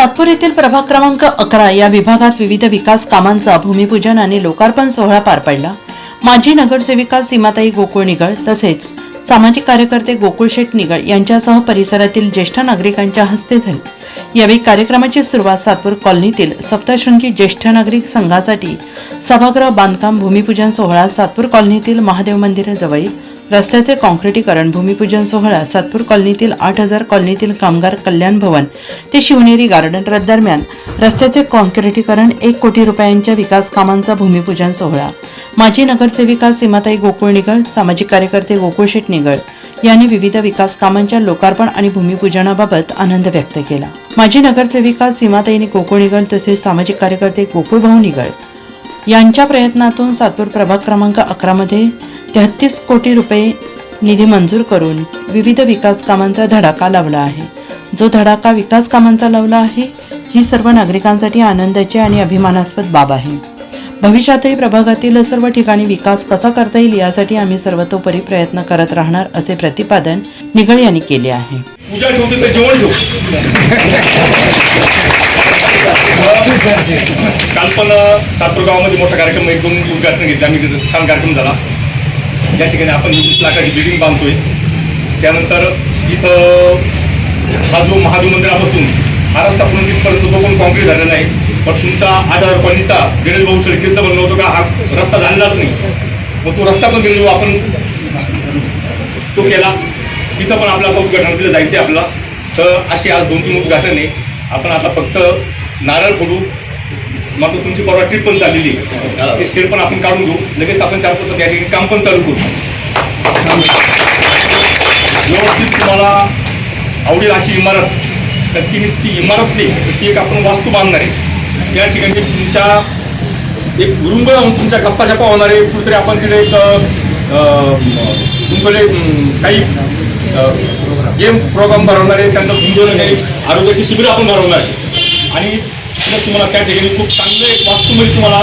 सातपूर येथील प्रभाग क्रमांक अकरा या विभागात विविध विकास कामांचा भूमिपूजन आणि लोकार्पण सोहळा पार पडला. माजी नगरसेविका सीमाताई गोकुळ निगळ तसेच सामाजिक कार्यकर्ते गोकुळ शेठ निगळ यांच्यासह परिसरातील ज्येष्ठ नागरिकांच्या हस्ते झाली. यावेळी कार्यक्रमाची सुरुवात सातपूर कॉलनीतील सप्तशृंगी ज्येष्ठ नागरिक संघासाठी सभागृह बांधकाम भूमिपूजन सोहळा सातपूर कॉलनीतील महादेव मंदिराजवळील रस्त्याचे काँक्रिटीकरण भूमिपूजन सोहळा सातपूर कॉलनीतील आठ हजार कॉलनीतील कामगार कल्याण भवन ते शिवनेरी गार्डन दरम्यान रस्त्याचे काँक्रिटीकरण एक कोटी रुपयांच्या विकास कामांचा भूमिपूजन सोहळा. माजी नगरसेविका सीमाताई गोकुळ निगळ सामाजिक कार्यकर्ते गोकुळ शेठ निगळ यांनी विविध विकास कामांच्या लोकार्पण आणि भूमिपूजनाबाबत आनंद व्यक्त केला. माजी नगरसेविका सीमाताईनी गोकुळ निगळ तसेच सामाजिक कार्यकर्ते गोकुळभाऊ निगळ यांच्या प्रयत्नातून सातपूर प्रभाग क्रमांक अकरामध्ये तेहतीस कोटी रुपये निधी मंजूर करून विविध विकास कामांचा धडाका लावला आहे. जो धडाका विकास कामांचा लावला आहे ही सर्व नागरिकांसाठी आनंदाची आणि अभिमानास्पद बाब आहे. भविष्यातही प्रभागातील सर्व ठिकाणी विकास कसा करता येईल यासाठी आम्ही सर्वतोपरी प्रयत्न करत राहणार असे प्रतिपादन निगळ यांनी केले आहे. काल पण सातपूर गावामध्ये मोठा कार्यक्रम एक दोन उद्घाटन घेतले. आम्ही छान कार्यक्रम झाला. या ठिकाणी आपण वीस लाखाची बिल्डिंग बांधतोय त्यानंतर इथं हा जो महादेव मंदिरापासून हा रस्ता पूर्ण तिथपर्यंत तो पण कॉन्क्रीट झालेला आहे पण तुमचा आधार कॉलनीचा गणेश भाऊ शेळकेचं म्हणणं होतं का? हा रस्ता झालेलाच नाही. मग तो रस्ता पण गणेश आपण तो केला. तिथं पण आपला उद्घाटन जायचं आहे आपला. तर अशी आज दोन तीन उद्घाटन. आहे आपण आता फक्त नारळ फोडू. मात्र तुमची परवा ट्रिप पण चाललेली आहे ते शेर पण आपण काढून घेऊ. लगेच आपण चार पाच या ठिकाणी काम पण चालू करू. व्यवस्थित तुम्हाला आवडेल अशी इमारत तर ती नुसती इमारत नाही तर ती एक आपण वास्तू बांधणार आहे. या ठिकाणी तुमच्या एक गुरुंग तुमच्या गप्पा छप्पा होणार आहे. कुठेतरी आपण तिथे एक तुमच्याकडे काही गेम प्रोग्राम भरवणार आहे त्यांना तुमच्याकडे आहे आरोग्याची शिबिर आपण भरवणार आहे. आणि मग तुम्हाला त्या ठिकाणी खूप चांगलं एक वास्तूमध्ये म्हणजे तुम्हाला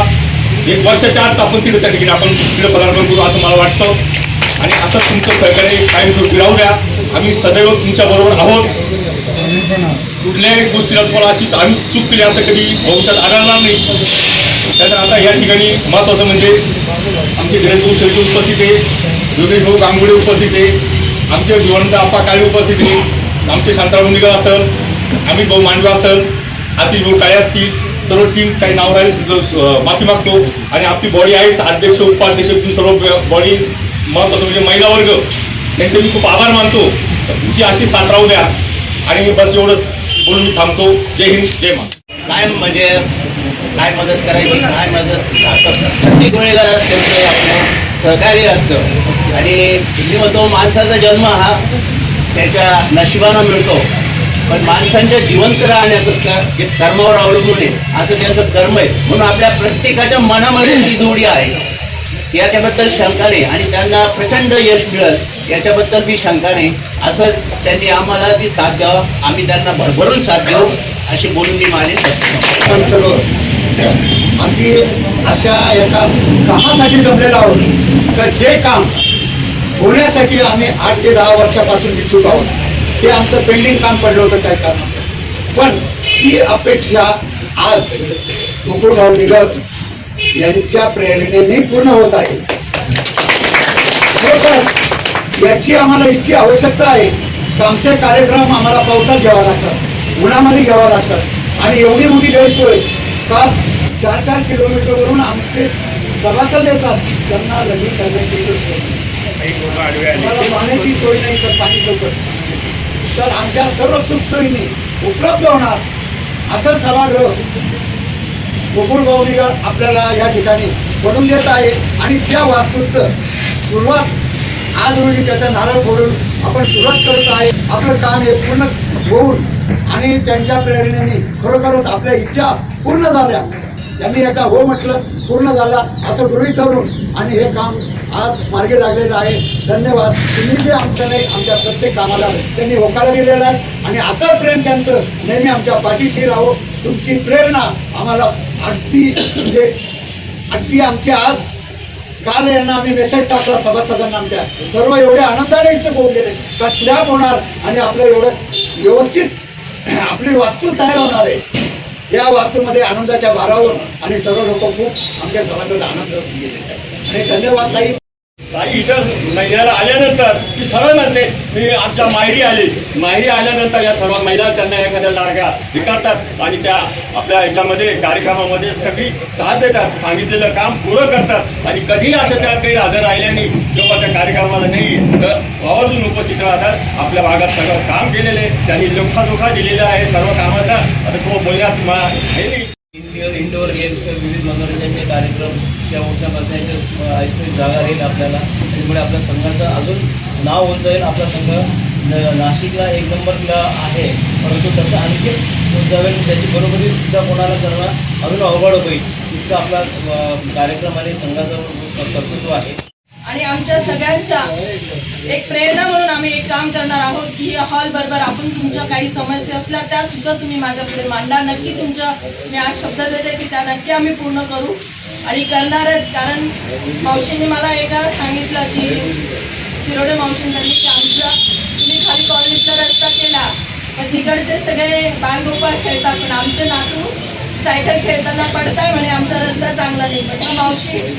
एक वर्षाच्या आत आपण तिकडे त्या ठिकाणी आपण तिकडे पदार्पण करू असं मला वाटतं. आणि असं तुमचं सहकार्य कायमस्वरूपी राहू द्या. आम्ही सदैव तुमच्या बरोबर आहोत. कुठल्याही गोष्टीला तुम्हाला अशी आम्ही चूक केली असं कधी भविष्यात आढळणार नाही. त्यानंतर आता या ठिकाणी महत्त्वाचं म्हणजे आमचे गणेश शेळके उपस्थित आहे. योगेश भाऊ गांगुडे उपस्थित आहे. आमचे जिवंत आप्पा काळे उपस्थित आहे. आमचे शांताराम निगा असल आम्ही भाऊ मांडवा असल आतिश लोक काय असतील सर्व टीम काही नाव राहिले माफी मागतो. आणि आपली बॉडी आहेच अध्यक्ष उपाध्यक्ष तुम्ही सर्व बॉडी महत्वाचं म्हणजे महिला वर्ग. त्यांचे मी खूप आभार मानतो. तुमची अशी साथ राहू द्या. आणि बस एवढंच बोलून मी थांबतो. जय हिंद जय मा काय म्हणजे काय मदत करायची काय मदत प्रत्येक वेळेला त्यांचं आपलं सहकार्य असतं. आणि मी म्हणतो माणसाचा जन्म हा त्याच्या नशिबानं मिळतो. पण माणसांच्या जिवंत राहण्याचं जे कर्मावर अवलंबून आहे असं त्यांचं कर्म आहे. म्हणून आपल्या प्रत्येकाच्या मनामध्ये ती जोडी आहे. याच्याबद्दल शंका नाही. आणि त्यांना प्रचंड यश मिळत याच्याबद्दल मी शंका नाही. असं त्यांनी आम्हाला ती साथ द्यावा. आम्ही त्यांना भरभरून साथ देऊ अशी बोलून मी माझे पण सर्व अगदी अशा एका कामासाठी जमलेलो आहोत. तर जे काम होण्यासाठी आम्ही आठ ते दहा वर्षापासून इच्छुक आहोत. ते आमचं पेंडिंग काम पडलं होतं काय काम पण ही अपेक्षा आज गोकुळगाव निगळ यांच्या प्रेरणेने पूर्ण होत आहे. याची आम्हाला इतकी आवश्यकता आहे तर आमचे कार्यक्रम आम्हाला पावसात घ्यावा लागतात उन्हामध्ये घ्यावा लागतात. आणि एवढी मोठी गैरसोय का चार चार किलोमीटरवरून आमचे सभासद येतात त्यांना लगेच करण्याची पाण्याची सोय नाही तर पाणी लवकर. तर आमच्या सर्व सुखसोयीने उपलब्ध होणार असं सभागृह गोकुळ गौरीगा आपल्याला या ठिकाणी बनवून देत आहे. आणि त्या वास्तूचं सुरुवात आज रोजी त्याचा नारळ फोडून आपण सुरुवात करत आहे. आपलं काम हे पूर्ण होऊन आणि त्यांच्या प्रेरणेने खरोखरच आपल्या इच्छा पूर्ण झाल्या. त्यांनी एकदा हो म्हटलं पूर्ण झाला असं गृहित धरून आणि हे काम आज मार्गे लागलेला आहे. धन्यवाद. तुम्ही जे आमच्या नाही आमच्या प्रत्येक कामाला त्यांनी होकारा दिलेला आहे. आणि असं प्रेम त्यांचं नेहमी आमच्या पाठीशी राहो. तुमची प्रेरणा आम्हाला अगदी म्हणजे अगदी आमची आज काल यांना आम्ही मेसेज टाकला सभासदांना आमच्या. सर्व एवढे आनंदाने इथे पोहोचलेले का स्लॅब होणार आणि आपलं एवढं व्यवस्थित आपली वास्तू तयार होणार आहे. या वास्तूमध्ये आनंदाच्या भारावर आणि सर्व लोक खूप आमच्या सभासद आनंद गेलेले आहेत. आणि धन्यवाद ताई ताई इथं महिन्याला आल्यानंतर ती सरळ म्हणते मी आमच्या माहेरी आली. माहेरी आल्यानंतर या सर्व महिला त्यांना एखाद्या लाडक्या विकारतात आणि त्या आपल्या ह्याच्यामध्ये कार्यक्रमामध्ये सगळी साथ देतात सांगितलेलं काम पुरं करतात. आणि कधीही असं त्यात काही हजर राहिल्याने किंवा त्या कार्यक्रमाला नाही तर आवर्जून उपस्थित राहतात आपल्या भागात सगळं काम केलेलं आहे. त्यांनी लोखाजोखा दिलेला आहे सर्व कामाचा. आता तो बोलण्यात हे नाही. इंडोर इंडोर गेम्स विविध मनोरंजनाचे कार्यक्रम त्या मोठ्या बसण्याचे ऐकण्याची जागा राहील आपल्याला. त्यामुळे आपल्या संघाचं अजून नाव होत जाईल आपला संघ नाशिकला एक नंबरला आहे. परंतु तसं आणखी होत जावेल त्याची बरोबरी सुद्धा कोणाला करणं अजून अवघड होईल. इतकं आपला कार्यक्रम आणि संघाचं कर्तृत्व आहे. आणि आमच्या सगळ्यांच्या एक प्रेरणा म्हणून आम्ही एक काम करणार आहोत की हॉल बरोबर आपण तुमच्या काही समस्या असल्या त्या सुद्धा तुम्ही माझ्या पुढे मांडा. नक्की तुमच्या मी आज शब्द देते की त्या नक्की आम्ही पूर्ण करू. आणि करणारच कारण मावशींनी मला एका सांगितलं की शिरोडे मावशींनी की आमच्या तुम्ही खाली कॉलनीतला रस्ता केला पण तिकडचे सगळे बागरोपा खेळतात पण आमचे नातू सायकल खेळताना पडताय म्हणे आमचा रस्ता चांगला नाही. म्हटलं मावशी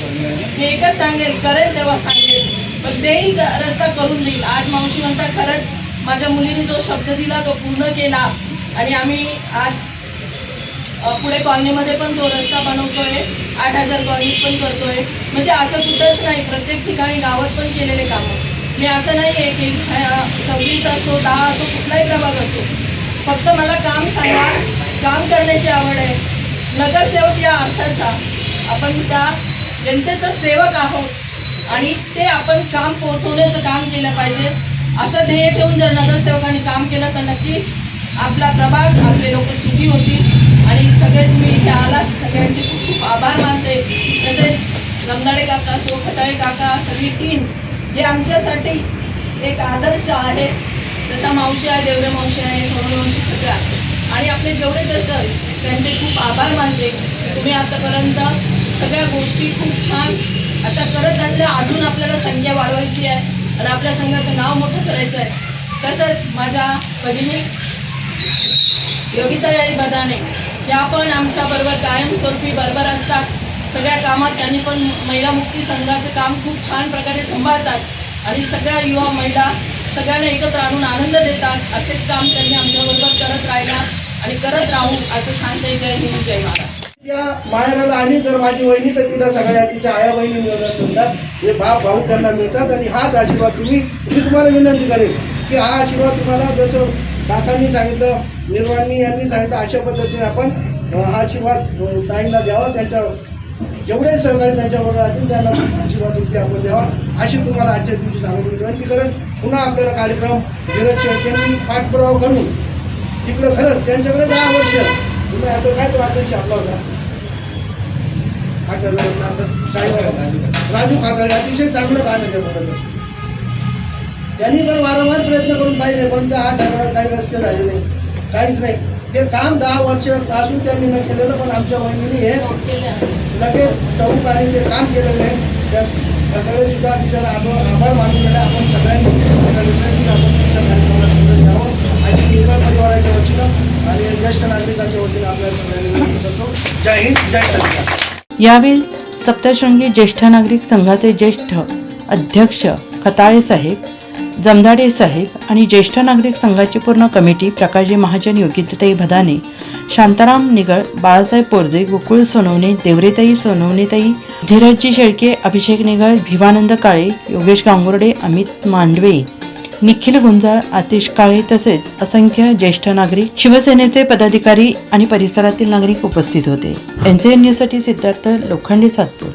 मी एकच सांगेल करेल तेव्हा सांगेल. पण देईल ज- रस्ता करून देईल. आज मावशी म्हणता खरंच माझ्या मुलीने जो शब्द दिला तो पूर्ण केला. आणि आम्ही आज पुढे कॉलनीमध्ये पण तो रस्ता बनवतोय. आठ हजार कॉलनीत पण करतोय. म्हणजे असं कुठंच नाही. प्रत्येक ठिकाणी गावात पण केलेले कामं. मी असं नाही आहे की सव्वीस असो दहा असो कुठलाही प्रभाग असो. फक्त मला काम सांगा. काम करण्याची आवड आहे. नगरसेवक या अर्थाचा आपण त्या जनतेचा सेवक आहोत आणि ते आपण काम पोहोचवण्याचं काम केलं पाहिजे. असं ध्येय ठेवून जर नगरसेवकांनी काम केलं तर नक्कीच आपला प्रभाग आपले लोक सुखी होतील. आणि सगळे तुम्ही इथे आलात सगळ्यांचे खूप खूप आभार मानते. तसेच रंगाडे काका असो खताळे काका सगळी टीम हे आमच्यासाठी एक आदर्श आहे. जसा मावशी आहे देवरे मावशी आहे सोनू मावशी सगळ्या. आणि आपले जेवढे जस्ट त्यांचे खूप आभार मानते. तुम्ही आतापर्यंत सगळ्या गोष्टी खूप छान अशा करत आणल्या अजून आपल्याला संख्या वाढवायची आहे आणि आपल्या संघाचं नाव मोठं करायचं आहे. तसंच माझ्या भगिनी योगिताई बदाने या पण आमच्याबरोबर कायमस्वरूपी बरोबर असतात. सगळ्या कामात त्यांनी पण महिला मुक्ती संघाचं काम खूप छान प्रकारे सांभाळतात. आणि सगळ्या युवा महिला सगळ्यांना एकत्र आणून आनंद देतात असेच काम त्यांनी आमच्याबरोबर करत राहिला आणि करत राहू असं सांगते जय हिंद जय महाराष्ट्र. त्या माहेराला आणि जर माझी वहिनी तर तिला सगळ्या तिच्या आया बहिणी मिळतात हे बाप भाऊ त्यांना मिळतात आणि हाच आशीर्वाद तुम्ही मी तुम्हाला विनंती करेन की हा आशीर्वाद तुम्हाला जसं काकांनी सांगितलं निर्वाणी यांनी सांगितलं अशा पद्धतीने आपण हा आशीर्वाद ताईंना द्यावा त्यांच्या जेवढे सहकारी त्यांच्याबरोबर राहतील त्यांना आशीर्वाद तुमची आपण द्यावा अशी तुम्हाला आजच्या दिवशी सांगून विनंती करेन. पुन्हा आपल्याला कार्यक्रम धीरज शेठ यांनी पाठपुरावा करून तिकडं खरंच त्यांच्याकडे दहा वर्ष. तुम्ही आता काय तो आदर्श आपला होता? आठ हजार राजू खाताळे अतिशय चांगलं काम आहे त्याबरोबर त्यांनी पण वारंवार प्रयत्न करून पाहिजे पण त्या आठ हजारात काही रस्ते झाले नाही. काहीच नाही. ते काम दहा वर्ष असून त्यांनी न केलेलं पण आमच्या वहिनीने हे लगेच चौक आणि ते काम केलेलं आहे. प्रकारे सुद्धा बिचारा आभार आभार मानून गेला. आपण सगळ्यांनी एका विनंती आपण तुमच्या कार्यक्रमाला समजून घ्यावं आणि निर्मळ परिवाराच्या वतीनं आणि ज्येष्ठ नागरिकांच्या वतीनं आपल्या सगळ्यांनी करतो. जय हिंद जय संविधान यावेळी सप्तशृंगी ज्येष्ठ नागरिक संघाचे ज्येष्ठ अध्यक्ष खताळे साहेब जमदाडे साहेब आणि ज्येष्ठ नागरिक संघाची पूर्ण कमिटी प्रकाशजी महाजन योगिताई भदाने शांताराम निगळ बाळासाहेब पोरजे गोकुळ सोनवणे देवरेताई सोनवणेताई धीरजजी शेळके अभिषेक निगळ भिवानंद काळे योगेश गांगुर्डे अमित मांडवे निखिल गुंजाळ आतिश काळे तसेच असंख्य ज्येष्ठ नागरिक शिवसेनेचे पदाधिकारी आणि परिसरातील नागरिक उपस्थित होते. एनसीएन न्यूजसाठी सिद्धार्थ लोखंडे सातपूर.